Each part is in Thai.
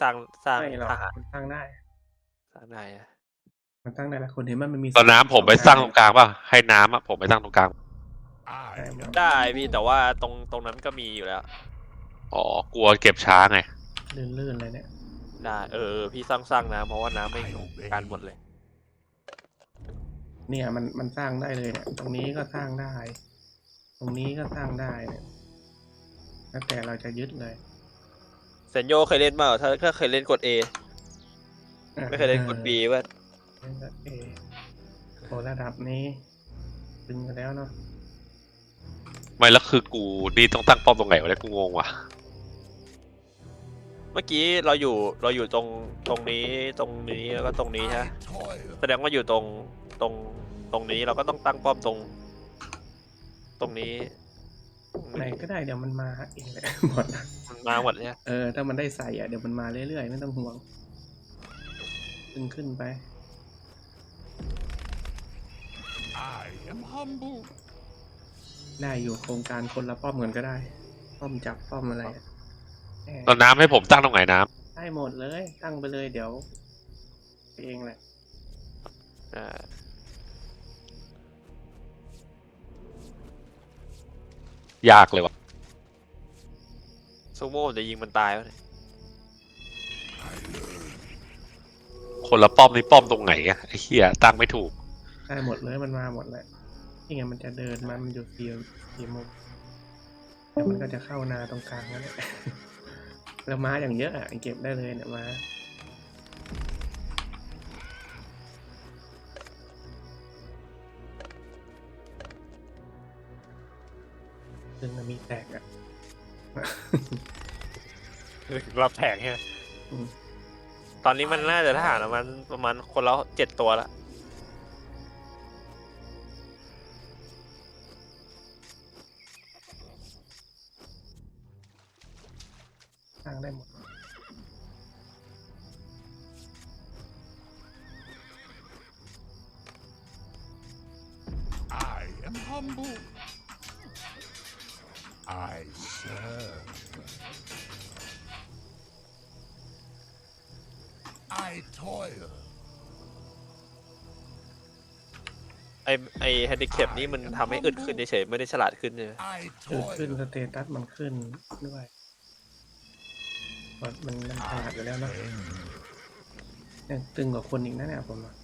สร้างสร้างไม่หรอกทหารมันตั้งได้สร้างได้อะมันตั้งได้ละคนเห็นมันมันมีตอนน้ำผมไปสร้างตรงกลางป่ะให้น้ำอะผมไปสร้างตรงกลางได้หมดได้พี่แต่ว่าตรงตรงนั้นก็มีอยู่แล้ว อ๋อกลัวเก็บช้าไงลื่นๆเลยเนี่ยได้เออพี่สร้างสร้างน้ำเพราะว่าน้ำไม่การหมดเลย เนี่ยมันมันสร้างได้เลยเนี่ยตรงนี้ก็สร้างได้ ตรงนี้ก็สร้างได้เนี่ยแล้วแต่เราจะยึดเลย เซนโยเคยเล่นเปล่าถ้าถ้าเคยเล่นกด A ไม่เคยเล่นกด B เว่าเล่นกด A โอ้ระดับนี้ตึงกันแล้วเนาะไม่แล้วคือกูนี่ต้องตั้งป้อมตรงไหนวะเนี่ยกูงงว่ะ เมื่อกี้เราอยู่เราอยู่ตรงตรงนี้ตรงนี้แล้วก็ตรงนี้ฮะแสดงว่าอยู่ตรงตรงตรงนี้เราก็ต้องตั้งป้อมตรง ตรงนี้ ไหนก็ได้เดี๋ยวมันมาเองแหละหมดนะมันมาหมดเลยฮะเออ ถ้ามันได้ใส่อะเดี๋ยวมันมาเรื่อยๆ ไม่ต้องห่วงขึ้นขึ้นไป I am humble. ได้อยู่โครงการคนละป้อมกันก็ได้ ป้อมจับป้อมอะไรอะแหมตอนน้ำให้ผมตั้งตรงไหนน้ได้หมดเลย ตั้งไปเลยเดี๋ยวเองแหละอ่า ยากเลยวะซูโม่จะยิงมันตายวะเนี่ยคนละป้อมนี่ป้อมตรงไหนอะไอ้เหี้ยตั้งไม่ถูก ได้หมดเลยมันมาหมดเลยนี่ไงมันจะเดินมามันอยู่สี่สี่มุมเดี๋ยวมันก็จะเข้านาตรงกลางนั่นแหละ แล้วม้าอย่างเยอะอะเก็บได้เลยเนี่ยม้า ซึ่งมันมีแตกอะรับแผงใช่ไหมอืม ตอนนี้มันน่าจะทหารประมาณประมาณคนละเจ็ดตัวละสร้างได้หมด อไอแฮนดิแคปนี่มันทำให้อึดขึ้นเฉยๆไม่ได้ฉลาดขึ้นเลย I คือขึ้นสเตตัสมันขึ้นด้วยมันมันมันขนาดอยู่แล้วเนอะเนี่ยตึงกว่าคนอีกนะเนี่ยผมอะ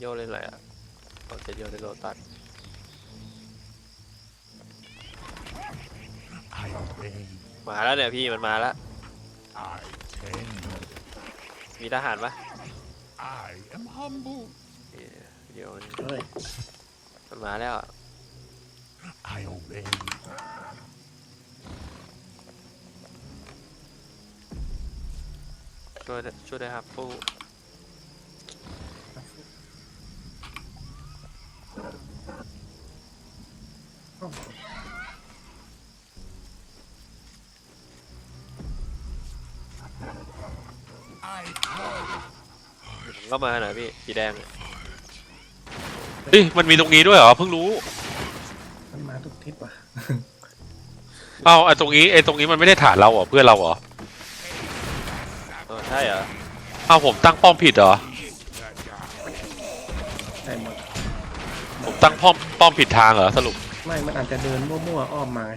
โยเล่นอะไรอะเอาเซนโยเล่นโลตัสมาแล้วเนี่ยพี่มันมาแล้ว มีทหารปะเดี๋ยวมันเฮ้ยมันมาแล้วอะช่วยด้วยช่วยด้วยครับผู้ ผมก็มาหน่อยพี่สีแดงเนี่ยเฮ้ยมันมีตรงนี้ด้วยเหรอเพิ่งรู้ มันมาทุกทิศว่ะ เอ้าไอ้ตรงนี้ไอ้ตรงนี้มันไม่ได้ฐานเราเหรอเพื่อนเราเหรอเออใช่เหรอเอ้าผมตั้งป้อมผิดเหรอได้หมด ผมตั้งป้อมป้อมผิดทางเหรอสรุปไม่ มันอาจจะเดินมั่วๆอ้อมมาไง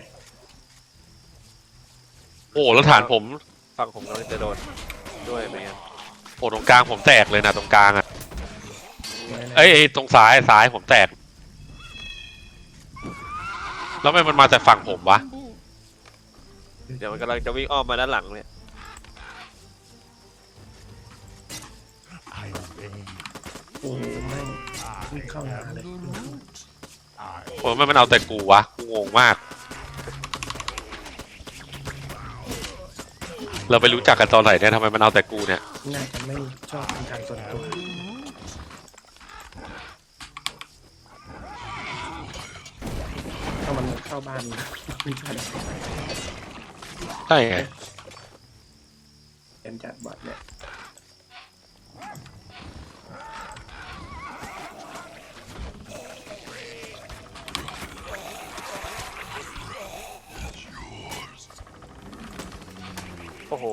โอ้แล้วฐานผม ฝั่งผมกำลังจะโดนด้วยเหมือนกัน โอ้ตรงกลางผมแตกเลยนะตรงกลางอะไว้นะเอ้ยเอ้ยตรงซ้ายซ้ายผมแตก แล้วทำไมมันมาแต่ฝั่งผมวะเดี๋ยวมันกำลังจะวิ่งอ้อมมาด้านหลังเนี่ย I obey. โอ้ไม่งวิ่งเข้า I นา am เลย the root. I โอ้ยมันเอาแต่กูวะกูงงมาก เราไปรู้จักกันตอนไหนเนี่ยทำไมมันเอาแต่กูเนี่ย น่าจะไม่ชอบเป็นการส่วนตัว ถ้ามันเข้าบ้านไม่ใช่ใช่ไง เป็นจัดบอดเนี่ย โห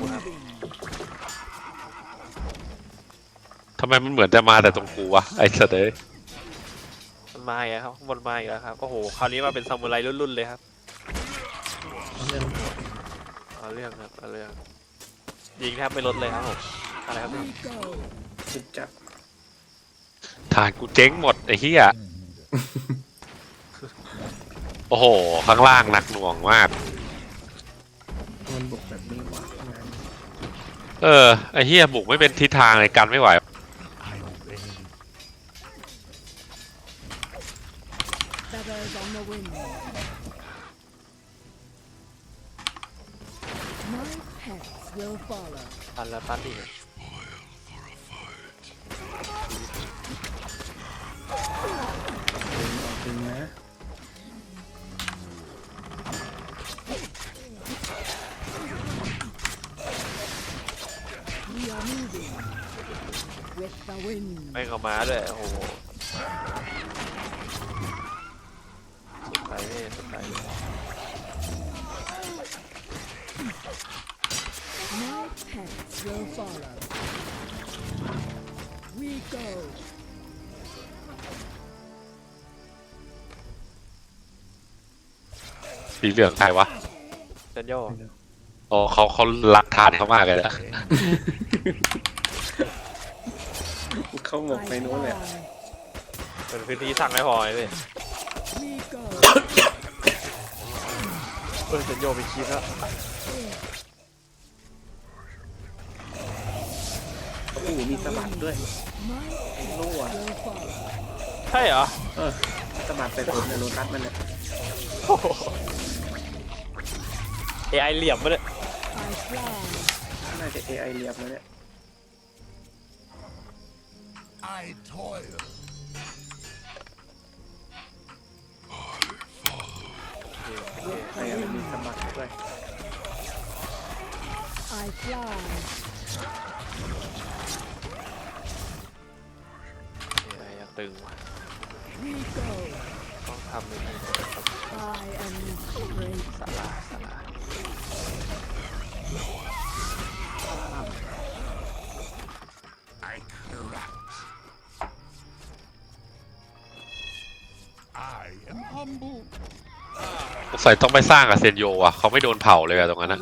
ผมคีบผมครับทำไมมันเหมือนจะมาแต่ตรงกูวะไอ้สัตว์เอ้ยมันมาอีกแล้วครับมันมาอีกแล้วครับ โอ้โห คราวนี้มาเป็นซามูไรรุ่นๆเลยครับเรื่องเอาเรื่องครับเอาเรื่องยิงแทบไม่ลดเลยครับผมอะไรครับเนี่ยสุดจัดฐานกูเจ๊งหมดไอ้เหี้ยโอ้โห ข้างล่างหนักหน่วงมาก เออ ไอ้เหี้ยบุกไม่เป็นทิศทางเลยกันไม่ไหว I obey. Feathers on the wind. My pets will follow. ตันแล้วตันอีก with the wind. ไม่เข้ามาด้วยโอ้โหสุดไปพี่สุดไป My pets will follow. We go. สีเหลืองใครวะเซนโย อ๋อเขาเขารักฐานเขามากเลยนะ เข้าหมกไปนู้นเลย fly. เป็นพื้นที่สั่งไม่พอเลยพี่ We go. เออเซนโยไปคีบแล้วโอ้โหมีสะบัดด้วย My รั่ว will follow. ใช่เหรอ เออสะบัดใส่ผมในโรตัสมันเนี่ยเอไอเหลี่ยมมาเลย I fly. น่าจะ AI เรียบแล้วเนี่ย I toil. ไอ้อะไรมีสะบัดด้วย I fly. เอไอยังตึงว่ะ We go. ต้องทำเป็น I am great. สาราสารา ใส่ต้องไปสร้างกับเซนโยอะเขาไม่โดนเผาเลยอะตรงนั้นนะ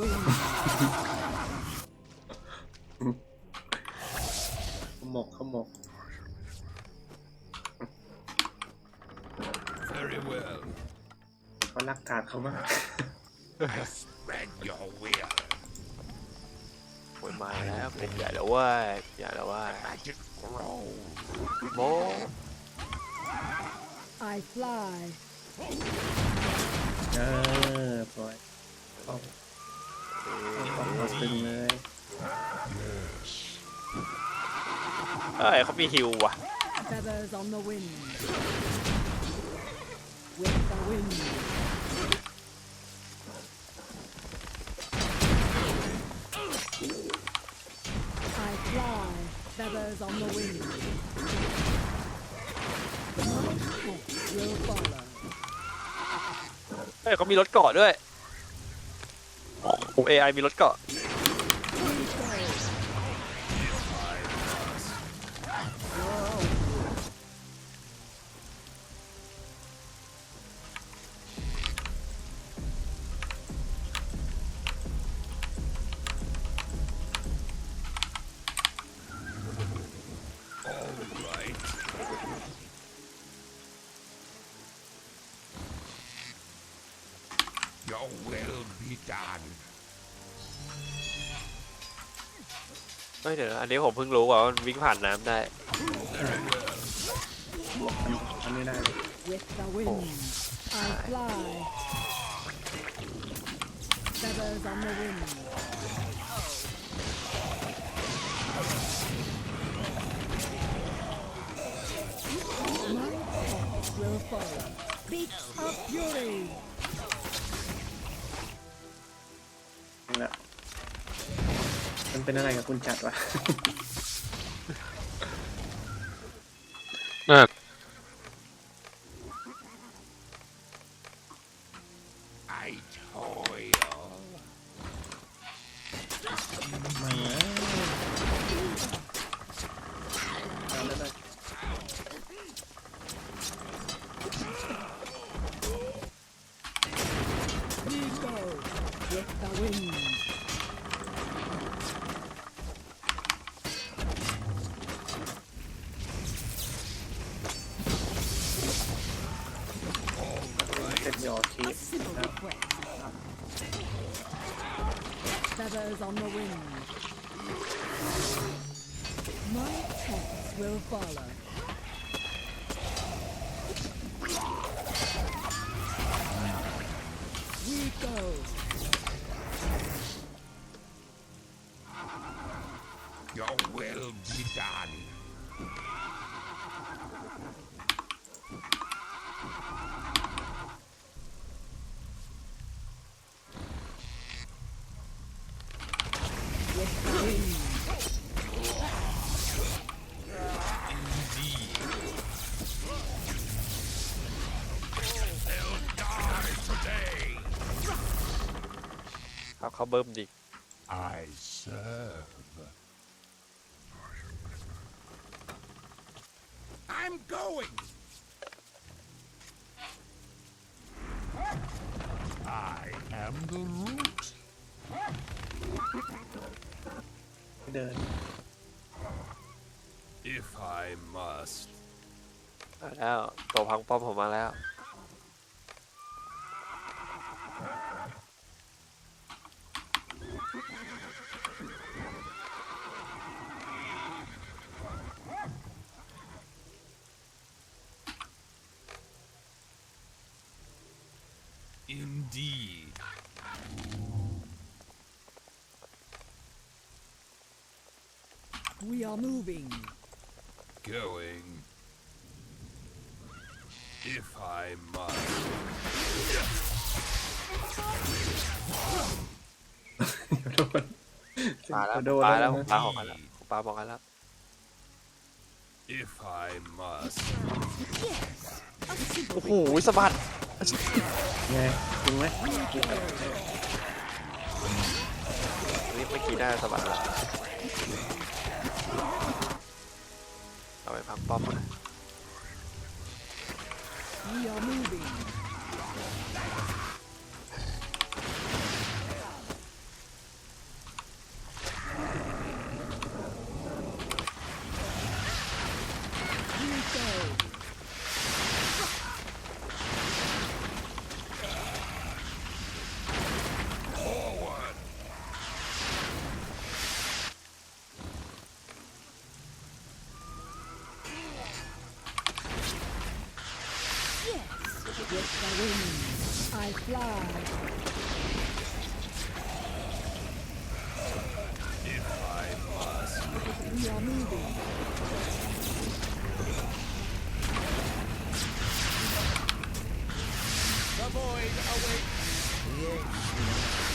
เอ้ยเขามีฮิวว่ะเฮ้ยเขามีรถเกาะด้วยผม AI มีรถเกาะ Your will be done. เฮ้ยเดี๋ยวนะอันนี้ผมเพิ่งรู้ว่ามันวิ่งผ่านน้ำได้ อันนี้ได้เลย With the wind, I fly. Feathers on the wind. เป็นอะไรกับคุณจัดวะ เขาเขาเบิ่มดิ I serve. I'm going. I am the root. เดิน If I must. มาแล้วตัวพังป้อมผมมาแล้ว Indeed. We are moving. Going. If I must. โดนมาแล้วโดนปลาแล้วนะปลาออกมาแล้วปลาบอกกันแล้ว If I must. A simple โอ้โหสะบัดไงจริงไหมนี่เมื่อกี้ได้สะบัดแล้วเอาไปพังป้อมนะ We are. The void awaits.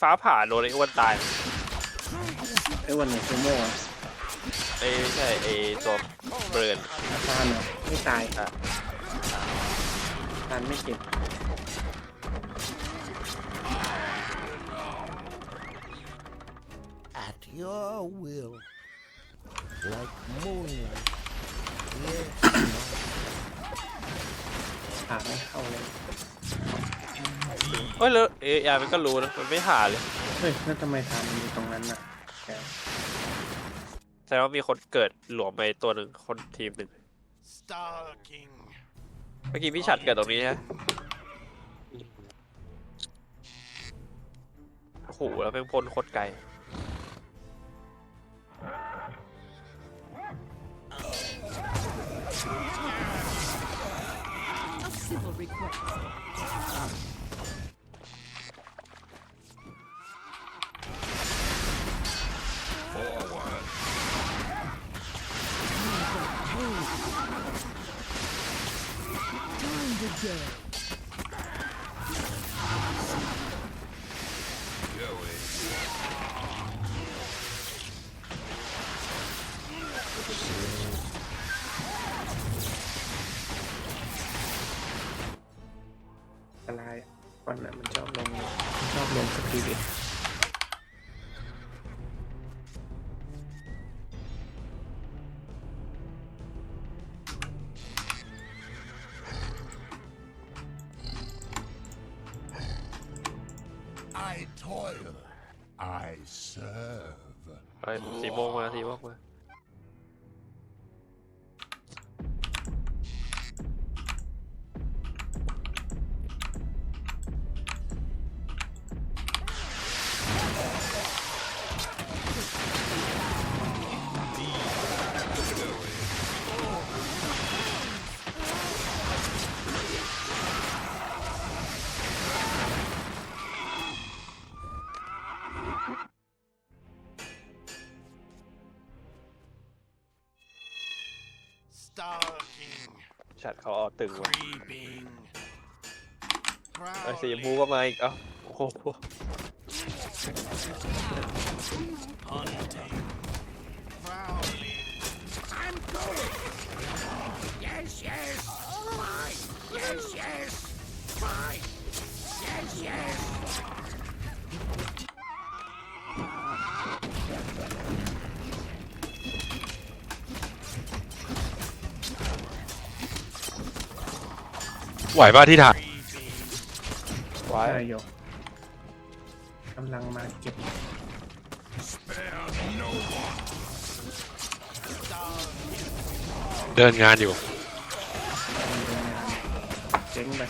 ฟ้าผ่าโดนไอ้อ้วนตายไอ้วันไหนซูโม่อะไอ้ไม่ใช่ไอ้ตัวเบิร์นอาคารเหรอไม่ตายอะทานไม่เก็บ At your will. Like moonlight. Yes. ผ่าไม่เข้าเลย เฮ้ยแล้วเอยามันก็รู้นะมันไม่หาเลยเฮ้ยแล้วทำไมทานมันอยู่ตรงนั้นน่ะแกแสดงว่ามีคนเกิดหลวมไปตัวหนึ่งคนทีมหนึ่ง Stalking. เมื่อกี้พี่ฉัดเกิดตรงนี้ใช่ไหมโอ้โหแล้วเป็นพ่นโคตรไกล A civil request. Time to go. ไปสี่โมงมาสี่โมงมา ตึงว่ะ Creeping. ไอ้สีชมพู Prowling. ก็มาอีกเอ้าโอ้โห ไหวป่ะที่ถ่าย Creeping. ไว้ได้อยู่กำลังมาเก็บ Spare no one. Stalking. เดินงานอยู่เจ๊งไป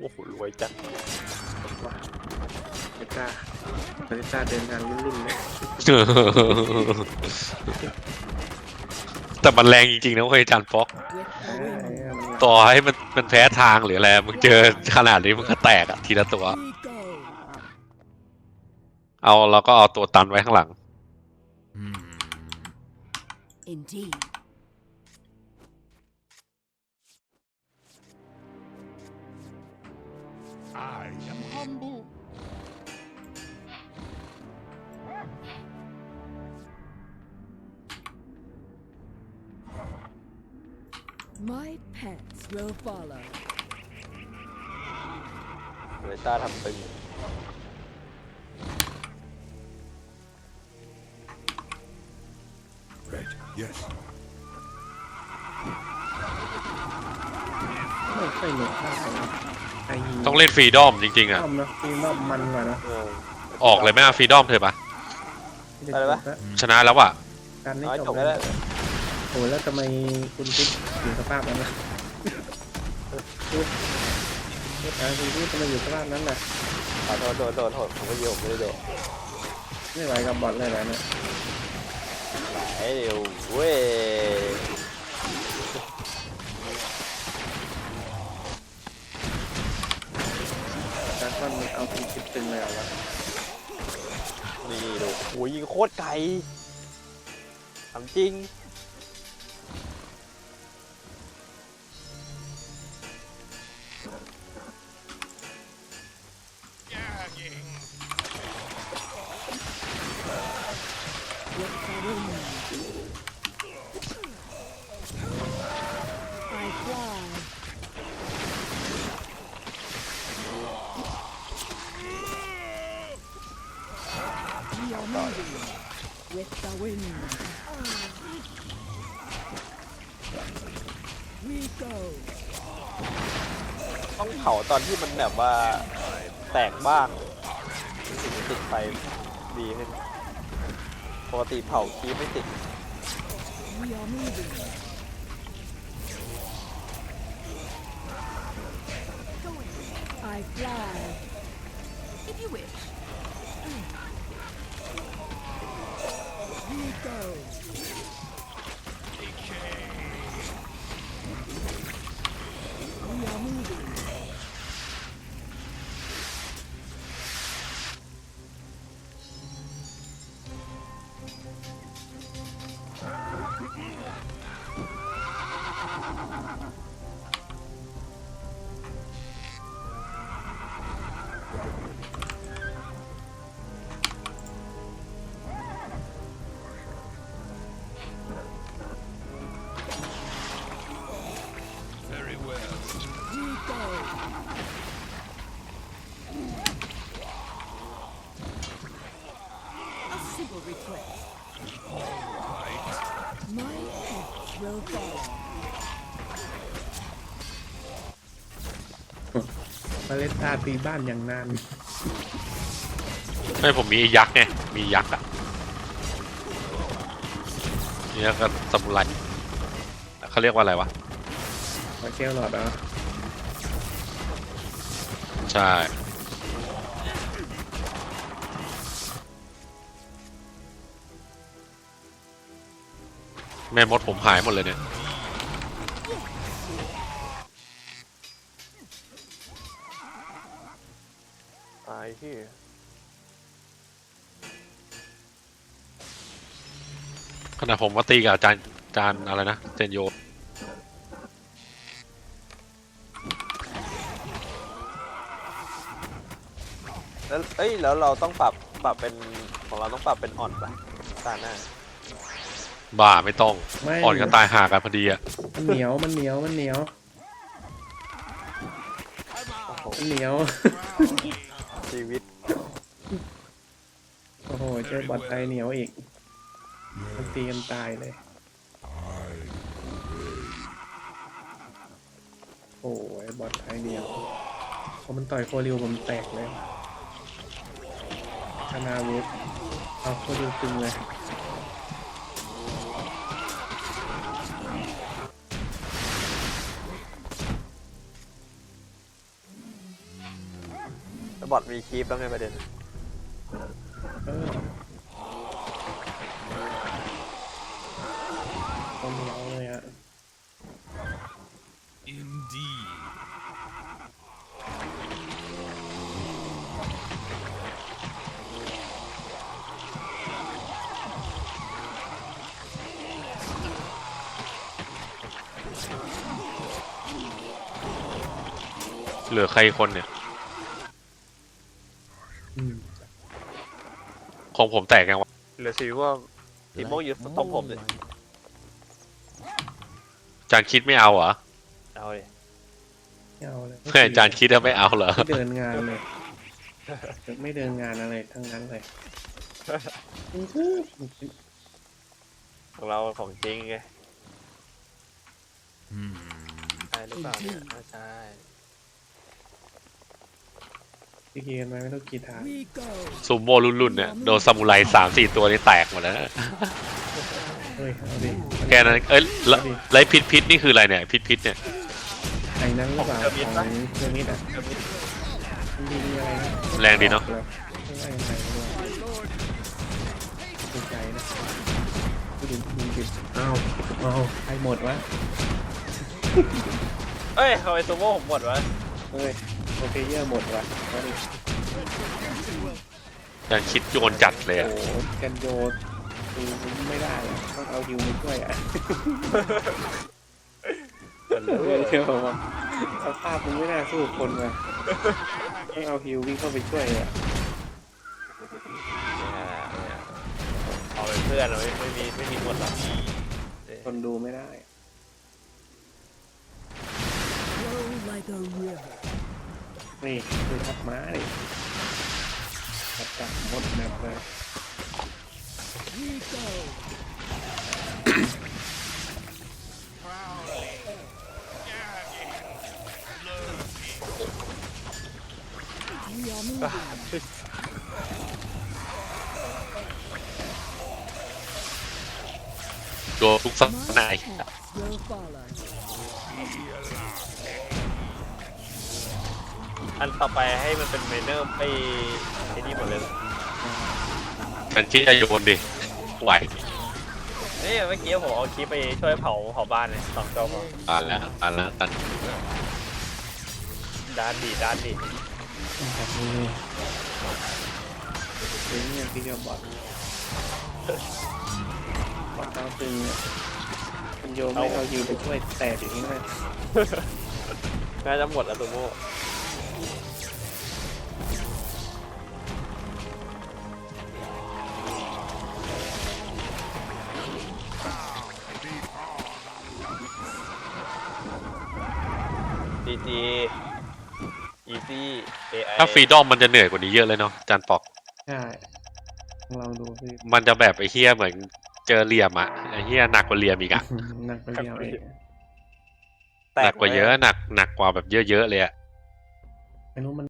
โอ้โหรวยจัดว่าเบต้าเบต้าเดินงานรุ่นๆเลยแต่มันแรงจริงๆนะเว้ยอาจารย์ฟอก With เอ the อ wind, เออมันต่อให้มันมันแพ้ทางหรืออะไรมึงเจอขนาดนี้มันก็แตกอะทีละตัว we go. เอาเราก็เอาตัวตันไว้ข้างหลัง Hmm. Indeed. My pets will follow. เวต้าทำตึง Right. Yes. ไม่ค่อยหนุกเท่าไหร่ไอ้ยิงต้องเล่นฟรีดอมจริงๆอะรอบนะฟีรอบมันกว่านะเออ ออกเลยไหมอะฟรีดอมเถอะปะอะไรวะ ชนะแล้วอะการนี้เอาให้จจบบได้แล้แล้วว โอ้แล้วทำไมคุณติ๊กอยู่สภาพนั้นล่ะพูดพูดอะไรคุณติ๊กทำไมอยู่สภาพนั้นน่ะขอโทษโดนโดนโทษผมไม่โยมไม่ได้โดนไม่ไหวกับบอทเลยเหรอเนี่ยไหนเดี๋ยวเว้ยการว่ามันเอาเป็นคิดตึงเลยเหรอวะนี่ดูโอ้ยยิงโคตรไกลถามจริง win. We go. ต้องเผาตอนที่มันแบบว่าแตกบ้างถึงจะติดไฟดีขึ้นปกติเผาคีบไม่ติด We are moving. Head will follow. มาเล่นตาตีบ้านอย่างนานไม่ผมมีไอ้ยักษ์ไง มียักษ์อะเนี่ยก็สมุไรเขาเรียกว่าอะไรวะมาเชลหลอดเหรอ ใช่ แม่มดผมหายหมดเลยเนี่ยตายที่ขณะผมมาตีกับอาจารย์อาจารย์อะไรนะเจนโยแล้วเอ้ยแล้วเราต้องปรับปรับเป็นของเราต้องปรับเป็นอ่อนปะตาหน้า บ้าไม่ต้อง ไม่ อ่อนก็ตายหากันพอดีอะมันเหนียวมันเหนียวมันเหนียวโอ้โหมันเหนียว ชีวิตโอ้โหเจอบอดไทยเหนียวอีกมันตีกันตายเลย โอ้ยบอดไทยเหนียวพอมันต่อยโคริวผมแตกเลยคานาวุธเอาโคริวตึงเลย บอทมีคีปแล้วไงประเด็นเออคนเหนียวเลยอะ Indeed. เหลือใครอีกคนเนี่ย อืม ของผมแตกยังวะเหลือสีม่วงสีม่วงอยู่ตรงผมเลยอาจารย์คิดไม่เอาเหรอเอาเลยไม่เอาเลยเพื่ออาจารย์คิดว่าไม่เอาเหรอไม่เดินงานเลย ไม่เดินงานอะไรทั้งนั้นเลยของเราของจริงไง Hmm. ใช่หรือเปล่าเนี่ยไม่ใช่ พี่เกมไหมไม่ต้องกีตาร์ We go. ซูโม่รุ่นๆเนี่ยโดนซามูไรสามสี่ตัวนี่แตกหมดแล้วนะเฮ้ยเอาดิแค่นั้นเอ้ยแล้วแล้วพิษพิษนี่คืออะไรเนี่ยพิษพิษเนี่ยไอ้นั้นหรือเปล่าของเทอร์มิดอะมันมีอะไรนะแรงดีเนอะไม่ว่ายังไงไม่รู้ดีใจนะผู้ดินยิงดิอ้าวอ้าวใครหมดวะเอ้ยทำไมซูโม่ผมหมดวะเฮ้ย โอเคเยอร์หมดวะเอาดิอาจารย์คิดโยนจัดเลยโอ้อะโหกันโยคือไม่ได้อะต้องเอาฮิวมาช่วยอะเชื่อผมว่าสภาพมึงไม่น่าสู้คนว่ะต้องเอาฮิววิ่งเข้าไปช่วยอะเนี่ยเนี่ยเอาเลยเพื่อนอะไม่ไม่มีไม่มีหมดหรอกคนดูไม่ได้ Flow like a river. นี่ดูทับม้าดิทับจับหมดแมปเลย We go. We are moving. โดนทุกสัปดาห์ อันต่อไปให้มันเป็นเมเนอร์ไอ้ไอ้นี่หมดเลยมันคิดจะโยนดิไหวนี่เมื่อกี้ผมเอาคลิปไปช่วยเผาเผาบ้านเลยสองจอพอตานแล้วตานแล้วตานด้านดีด้านดีแบบนี้ถึงเนี่ยพี่ก็บอดบอดเท้าตึงเนี่ยคุณโยมไม่เอาอยู่ไปช่วยแตกอย่างนี้เลยน่าจะหมดแล้วตัวโม่ จีจีอีซี่เอไอถ้าฟรีดอมมันจะเหนื่อยกว่านี้เยอะเลยเนาะจานปอก ใช่ลองดูพี่มันจะแบบไอ้เฮียเหมือนเจอเหลี่ยมอะไอ้เฮียหนักกว่าเหลี่ยมอีกอะหนักไปเดียวเองหนักกว่าเยอะหนักหนักกว่าแบบเยอะๆเลยอะ ไม่รู้มัน